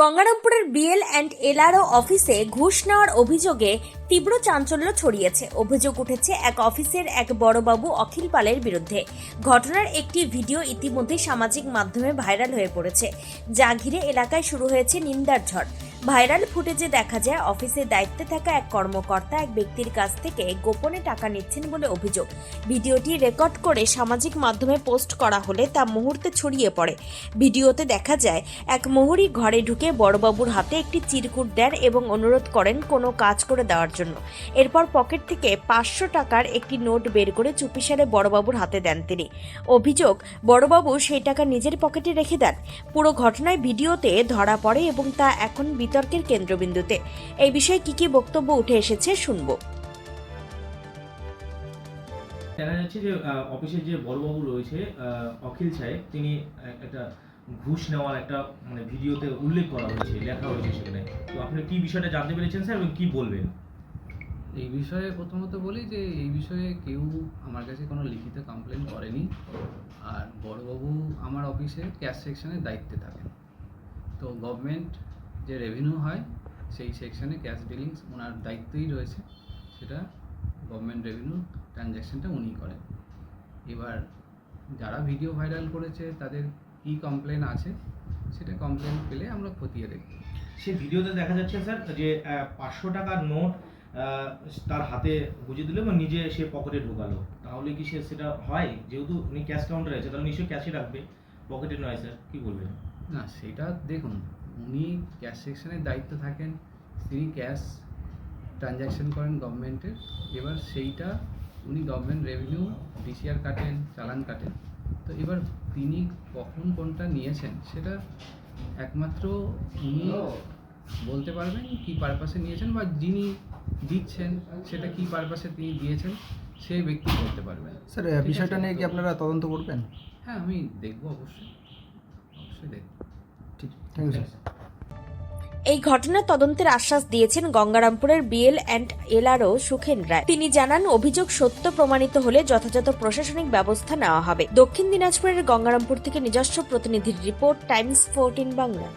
গঙ্গারামপুরের BL and LRO অফিসে ঘুষ নেওয়ার অভিযোগে তীব্র চাঞ্চল্য ছড়িয়েছে। অভিযোগ উঠেছে এক অফিসের এক বড়বাবু অখিল পালের বিরুদ্ধে। ঘটনার একটি ভিডিও ইতিমধ্যে সামাজিক মাধ্যমে ভাইরাল হয়ে পড়েছে। যা ঘিরে এলাকায় শুরু হয়েছে নিন্দার ঝড়। ভাইরাল ফুটেজে দেখা যায়, অফিসে দায়িত্বে থাকা এক কর্মকর্তা এক ব্যক্তির কাছ থেকে গোপনে টাকা নিচ্ছেন বলে অভিযোগ। ভিডিওটি রেকর্ড করে সামাজিক মাধ্যমে পোস্ট করা হলে তা মুহূর্তে ছড়িয়ে পড়ে। ভিডিওতে দেখা যায়, এক মোহরি ঘরে ঢুকে বড়বাবুর হাতে একটি চিরকুট দেন এবং অনুরোধ করেন কোনো কাজ করে দেওয়ার জন্য। এরপর পকেট থেকে পাঁচশো টাকার একটি নোট বের করে চুপিসারে বড়বাবুর হাতে দেন তিনি। অভিযোগ, বড়বাবু সেই টাকা নিজের পকেটে রেখে দেন। পুরো ঘটনায় ভিডিওতে ধরা পড়ে এবং তা এখন বিতর্কের কেন্দ্রবিন্দুতে। এই বিষয়ে কি কি বক্তব্য উঠে এসেছে শুনব। জানা যাচ্ছে যে অফিসের যে বড়বাবু রয়েছে অখিল সাহেব তিনি একটা ঘুষ নেওয়ার একটা মানে ভিডিওতে উল্লেখ করা হয়েছে লেখা হয়েছে সেখানে। তো আপনি কি বিষয়টা জানতে পেরেছেন স্যার এবং কি বলবেন? এই বিষয়ে প্রথমত বলি যে এই বিষয়ে কেউ আমার কাছে কোনো লিখিত কমপ্লেন করেনি। আর বড়বাবু আমার অফিসে ক্যাশ সেকশনের দায়িত্বে থাকেন। তো গভর্নমেন্ট যে রেভিনিউ হয় সেই সেকশনে ক্যাশ ডিলিংস ওনার দায়িত্বই রয়েছে। সেটা গভর্নমেন্ট রেভিনিউ ট্রানজ্যাকশনটা উনি করেন। এবার যারা ভিডিও ভাইরাল করেছে তাদের কী কমপ্লেন আছে সেটা কমপ্লেন পেলে আমরা খতিয়ে দেখব। সে ভিডিওতে দেখা যাচ্ছে স্যার যে পাঁচশো টাকার নোট তার হাতে গুঁজে দিল এবং নিজে সে পকেটে ঢোকালো। তাহলে কি সে সেটা হয়? যেহেতু উনি ক্যাশ কাউন্টারে আছে তাহলে নিশ্চয়ই ক্যাশে রাখবে। পকেটে নয় স্যার কি বলবেন? না সেটা দেখুন উনি ক্যাশ সেকশনের দায়িত্ব থাকেন তিনি ক্যাশ ট্রানজ্যাকশন করেন গভর্নমেন্টের এবার সেইটা উনি গভর্নমেন্ট রেভিনিউ ডিসিআর কাটেন চালান কাটেন। তো এবার তিনি কখন কোনটা নিয়েছেন সেটা একমাত্র উনি বলতে পারবেন কি পারপাসে নিয়েছেন বা যিনি দিচ্ছেন সেটা কি পারপাসে তিনি দিয়েছেন সেই ব্যক্তি বলতে পারবেন। স্যার বিষয়টা নিয়ে কি আপনারা তদন্ত করবেন? হ্যাঁ আমি দেখব অবশ্যই। অবশ্যই দেখব। ঠিক থ্যাংক ইউ স্যার এই ঘটনার তদন্তের আশ্বাস দিয়েছেন গঙ্গারামপুরের BL and LRO Sukhen Roy. তিনি জানান, অভিযোগ সত্য প্রমাণিত হলে যথাযথ প্রশাসনিক ব্যবস্থা নেওয়া হবে। দক্ষিণ দিনাজপুরের গঙ্গারামপুর থেকে নিজস্ব প্রতিনিধির রিপোর্ট, টাইমস ফোরটিন বাংলা।